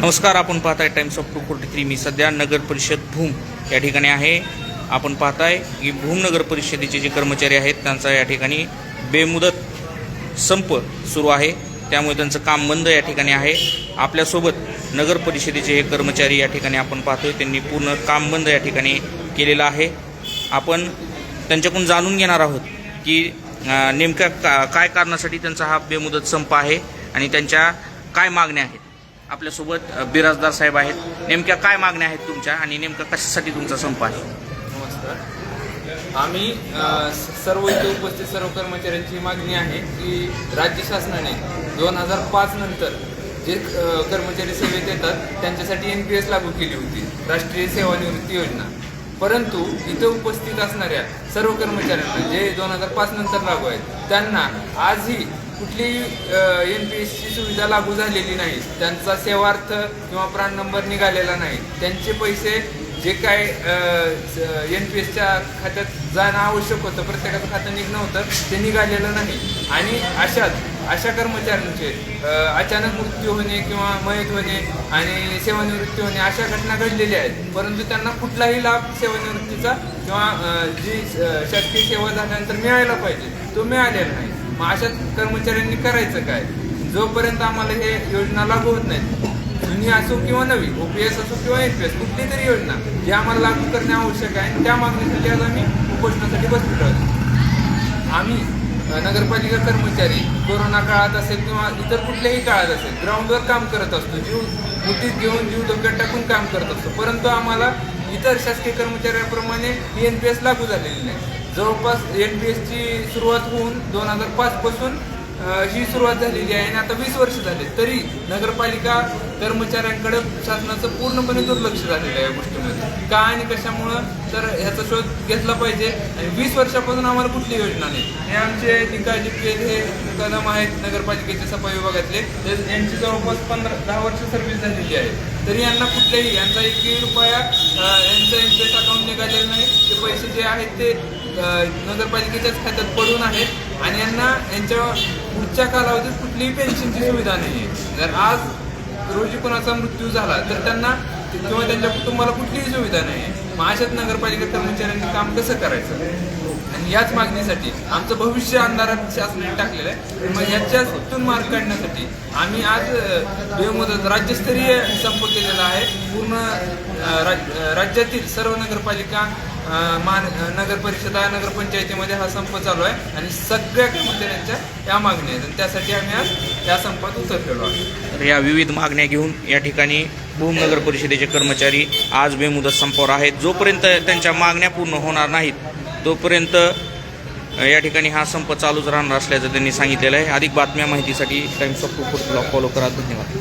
नमस्कार आपण पाहताय Times of two forty three मी सध्या नगर परिषद भूम या ठिकाणी आहे. आपण पाहताय की भूम नगर परिषदेचे जे कर्मचारी आहेत त्यांचा या ठिकाणी बेमुदत संप सुरू आहे. त्यामुळे त्यांचं काम बंद या ठिकाणी आहे. आपल्यासोबत नगर परिषदेचे हे कर्मचारी या ठिकाणी आपण पाहतोय. त्यांनी पूर्ण काम बंद या ठिकाणी केलेलं आहे. आपण त्यांच्याकडून जाणून घेणार आहोत की नेमक्या का काय कारणासाठी त्यांचा हा बेमुदत संप आहे आणि त्यांच्या काय मागण्या आहेत. आपल्यासोबत बिराजदार साहेब आहेत. नेमक्या काय मागण्या आहेत तुमच्या आणि नेमक्या कशासाठी तुमचा संप आहे? नमस्कार. आम्ही अ, स- सर्व इथे उपस्थित सर्व कर्मचाऱ्यांची मागणी आहे की राज्य शासनाने दोन हजार पाच नंतर जे अ, कर्मचारी सेवेत येतात त्यांच्यासाठी एन पी एस लागू केली होती. राष्ट्रीय सेवानिवृत्ती योजना. परंतु इथे उपस्थित असणाऱ्या सर्व कर्मचाऱ्यांना जे दोन हजार पाच नंतर लागू आहेत त्यांना आजही कुठलीही एन पी एसची सुविधा लागू झालेली नाही. त्यांचा सेवार्थ किंवा प्राण नंबर निघालेला नाही. त्यांचे पैसे जे काय एन पी एसच्या खात्यात जाणं आवश्यक होतं प्रत्येकाचं खातं निघणं होतं ते निघालेलं नाही. आणि अशाच अशा कर्मचाऱ्यांचे अचानक मृत्यू होणे किंवा मयत होणे आणि सेवानिवृत्ती होणे अशा घटना घडलेल्या आहेत. परंतु त्यांना कुठलाही लाभ सेवानिवृत्तीचा किंवा जी शासकीय सेवा झाल्यानंतर मिळायला पाहिजे तो मिळालेला नाही. मग अशा कर्मचाऱ्यांनी करायचं काय? जोपर्यंत आम्हाला हे योजना लागू होत नाहीत जुनी असो किंवा नवी ओपीएस असो किंवा एन पी एस कुठली तरी योजना ही आम्हाला लागू करणे आवश्यक आहे आणि त्या मागणीसाठी आज आम्ही उपोषणासाठी बसलेलो आहोत. आम्ही नगरपालिका कर्मचारी कोरोना काळात असेल किंवा इतर कुठल्याही काळात असेल ग्राउंडवर काम करत असतो जीव मुठीत घेऊन जीव धोक्यात टाकून काम करत असतो. परंतु आम्हाला इतर शासकीय कर्मचाऱ्यांप्रमाणे ही एन पी एस लागू झालेली नाही. जवळपास एन पी एसची सुरुवात होऊन दोन हजार पाचपासून ही सुरुवात झालेली आहे आणि आता वीस वर्ष झाले. तरी नगरपालिका कर्मचाऱ्यांकडे शासनाचं पूर्णपणे दुर्लक्ष झालेलं आहे या गोष्टीमध्ये. का आणि कशामुळं? तर ह्याचा शोध घेतला पाहिजे आणि वीस वर्षापासून आम्हाला कुठली योजना नाही. हे आमचे निकाजी केले हे कदम आहेत नगरपालिकेचे सफाई विभागातले. तर यांची जवळपास पंधरा दहा वर्ष सर्व्हिस झालेली आहे. तरी यांना कुठलेही यांचा एकही रुपया यांचा यांचं पी एस अकाउंट निघाले आहेत ते नगरपालिकेच्याच खात्यात पडून आहेत आणि यांना यांच्या पुढच्या कालावधीत कुठलीही पेन्शनची सुविधा नाही आहे जर आज रोजी कोणाचा मृत्यू झाला तर त्यांना किंवा त्यांच्या कुटुंबाला कुठलीही सुविधा नाही आहे मग अशात नगरपालिका कर्मचाऱ्यांनी काम कसं करायचं? आणि याच मागणीसाठी आमचं भविष्य अंधारात शासनाने टाकलेलं आहे. मग ह्याच्यातून मार्ग काढण्यासाठी आम्ही आज अ, बेमुदत राज्यस्तरीय संप केलेला आहे. पूर्ण राज्यातील सर्व नगरपालिका मान नगर परिषदा नगरपंचायतीमध्ये हा संप चालू आहे आणि सगळ्या कर्मचाऱ्यांच्या या मागण्या आहेत. आणि त्यासाठी आम्ही आज या संपात उतरलेलो आहोत. तर या विविध मागण्या घेऊन या ठिकाणी भूम नगर परिषदेचे कर्मचारी आज बेमुदत संपावर आहेत. जोपर्यंत त्यांच्या मागण्या पूर्ण होणार नाहीत तोपर्यंत या ठिकाणी हा संप चालूच राहणार असल्याचं त्यांनी सांगितलेलं आहे. अधिक बातम्या माहितीसाठी टाइम्स ऑफ टू फॉलो करा. धन्यवाद.